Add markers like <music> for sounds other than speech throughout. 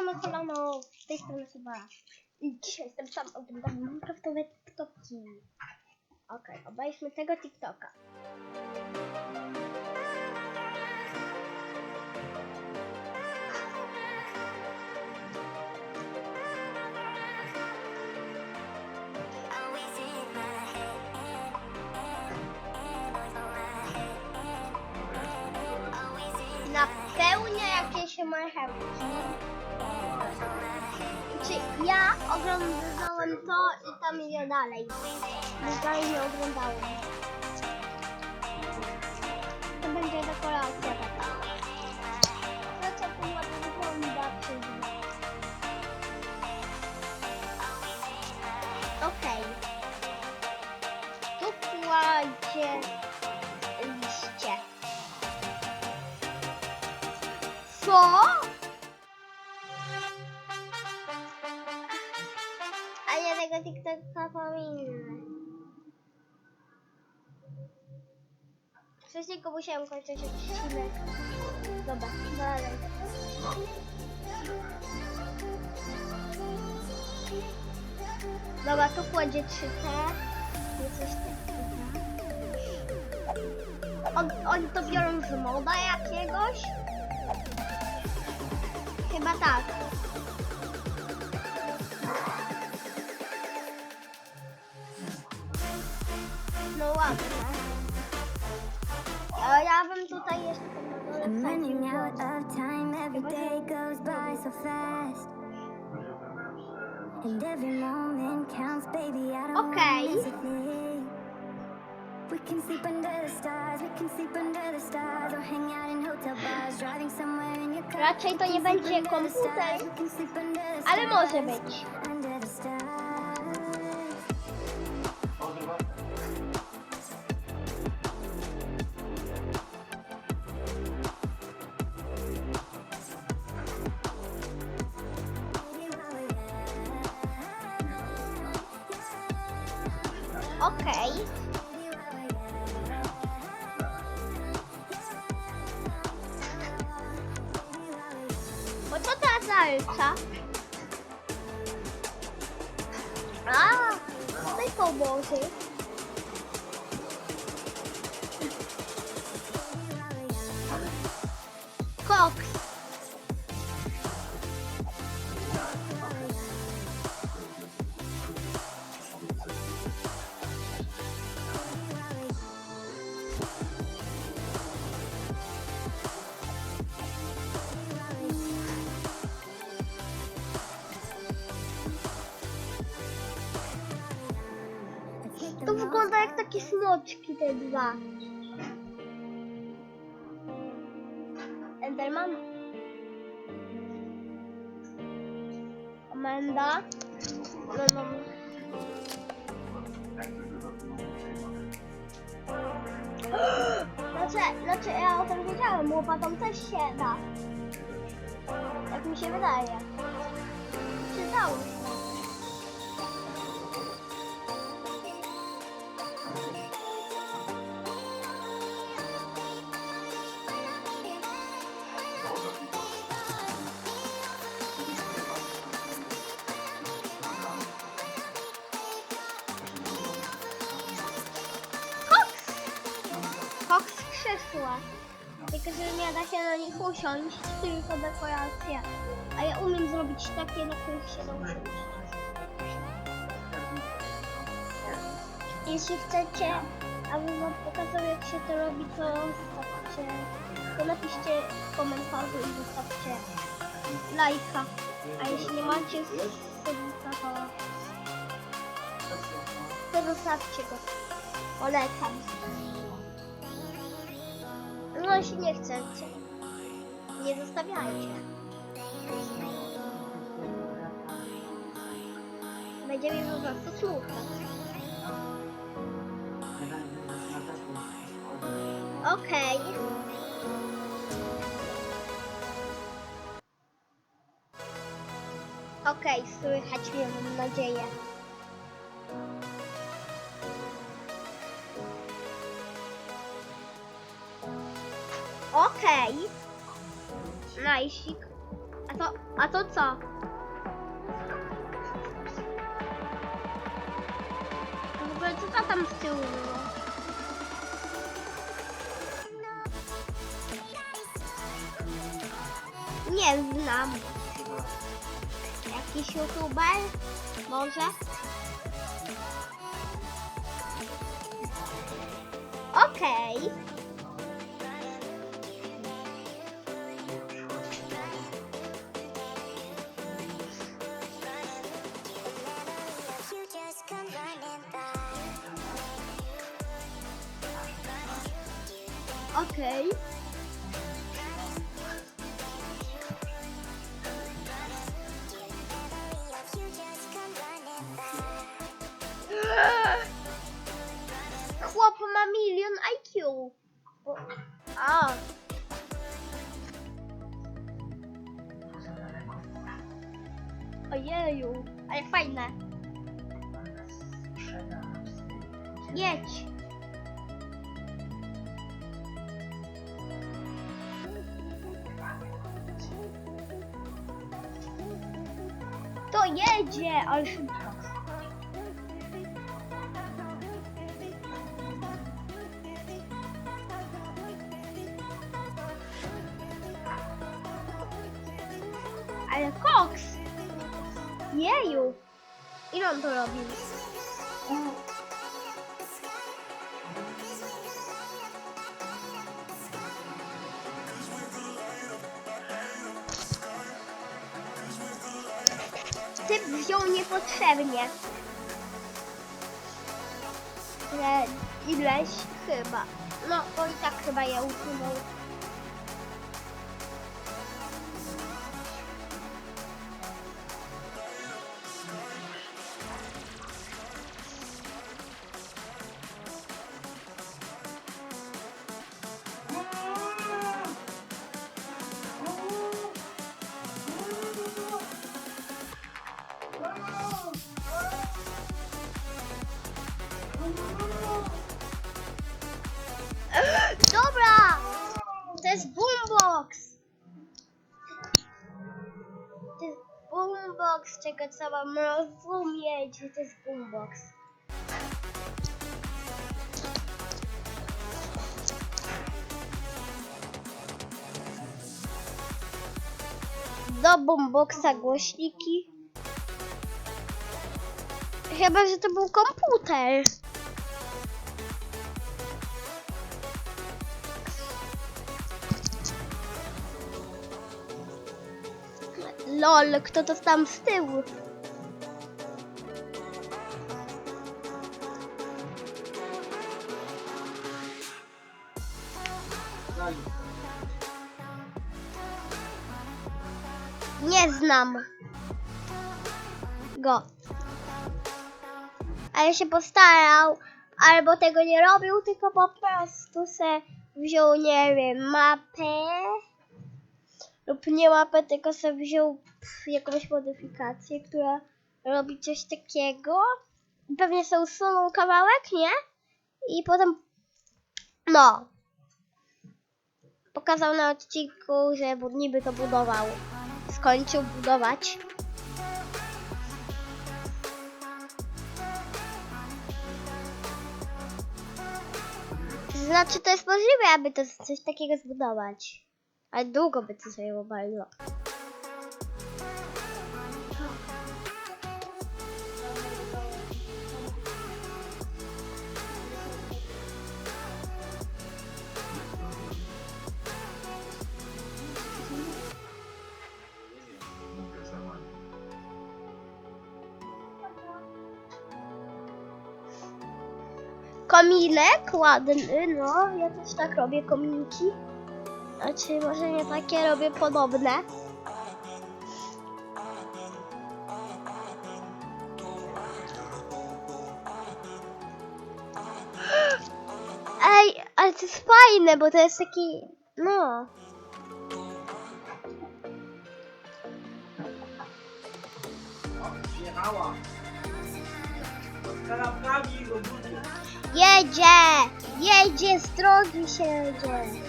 Siemano kolano, z tej strony Suba. I dzisiaj jestem sam, oglądam Minecraftowe TikToki. Okej, obejrzmy tego TikToka. Napełnia jakieś marchewki. Czy ja oglądałem to i tam idę dalej. Dalej nie oglądałem. To będzie dekoracja taka. Co tu ładnie wygląda przy nim. Okej. Tu kładzie liście. Co? Tego TikToka pominę. Wcześniej go musiałem kończyć odcinek. Dobra, dalej. Dobra, tu kładzie 3T. I coś takiego. On, oni to biorą z moda jakiegoś? Chyba tak. A ja bym tutaj jeszcze tam na dole thing. We can sleep under the stars. We can sleep under the stars. Or hang out in hotel bars. Driving somewhere in your car. Raczej to nie będzie komputer, ale może być. To ta salca. A, jak takie smoczki te dwa. Enderman. Amanda. No, no. <gasps> Znaczy, znaczy ja o tym wiedziałem, łopatą też się da. Jak mi się wydaje. Czytałem. Koks! Krzesła. Tylko, że nie da się na nich usiąść, tylko dekoracja. A ja umiem zrobić takie, na których się da usiąść. Jeśli chcecie, abym wam pokazał jak się to robi, to zostawcie, to napiszcie w komentarzu i zostawcie lajka. A jeśli nie macie subika, to, to zostawcie go. Polecam. No jeśli nie chcecie, nie zostawiajcie. Będziemy po prostu słuchać. Okej. Okej, słychać mnie, mam nadzieję. Okej. Najsik. A to, a to co? W ogóle co to tam z tyłu było? Nie znam. Jakiś youtuber? Może? Okej. You Okej. You jedzie, ale szybko. Ale koks! Jeju! Ile on to robił? Wziął niepotrzebnie. Ale ileś chyba. No, bo i tak chyba je usunął. Boombox, czego trzeba rozumieć, że to jest boombox. Do boomboxa głośniki. Chyba, że to był komputer. Lol, kto to tam z tyłu? Nie znam go. Ale się postarał, albo tego nie robił, tylko po prostu se wziął, nie wiem, mapę lub nie mapę, tylko sobie wziął jakąś modyfikację, która robi coś takiego. Pewnie sobie usunął kawałek, nie? I potem, no, pokazał na odcinku, że niby to budował. Skończył budować. Znaczy, to jest możliwe, aby to coś takiego zbudować. Ale długo by to zajęło bardzo. Kominek ładny, no, ja też tak robię kominki. Znaczy, może nie takie robię podobne. Ej, ale to jest fajne, bo to jest taki, no. Z kanapkami. Jedzie! Jedzie, z drogi się jedzie.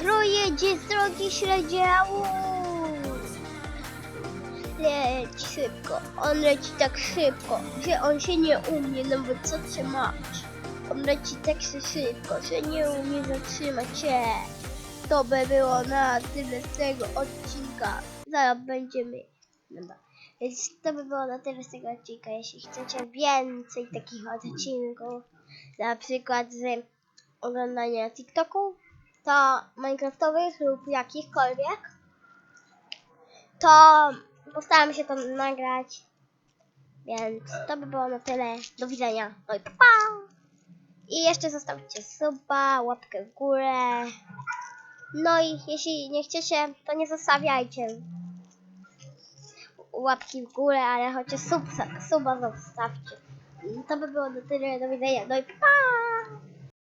Kroje, gdzie drogi śledziało. Leć szybko, on leci tak szybko, że on się nie umie, no bo co trzymać? On leci tak szybko, że nie umie zatrzymać się. To by było na tyle z tego odcinka. Zaraz będziemy. Dobra. Więc to by było na tyle z tego odcinka. Jeśli chcecie więcej takich odcinków, na przykład z oglądania TikToku, to Minecraftowych lub jakichkolwiek, to postaram się to nagrać. Więc to by było na tyle. Do widzenia. No i pa! pa! I jeszcze zostawcie suba, łapkę w górę. No i jeśli nie chcecie, to nie zostawiajcie łapki w górę, ale chociaż sub, suba zostawcie. To by było na tyle. Do widzenia. No i pa!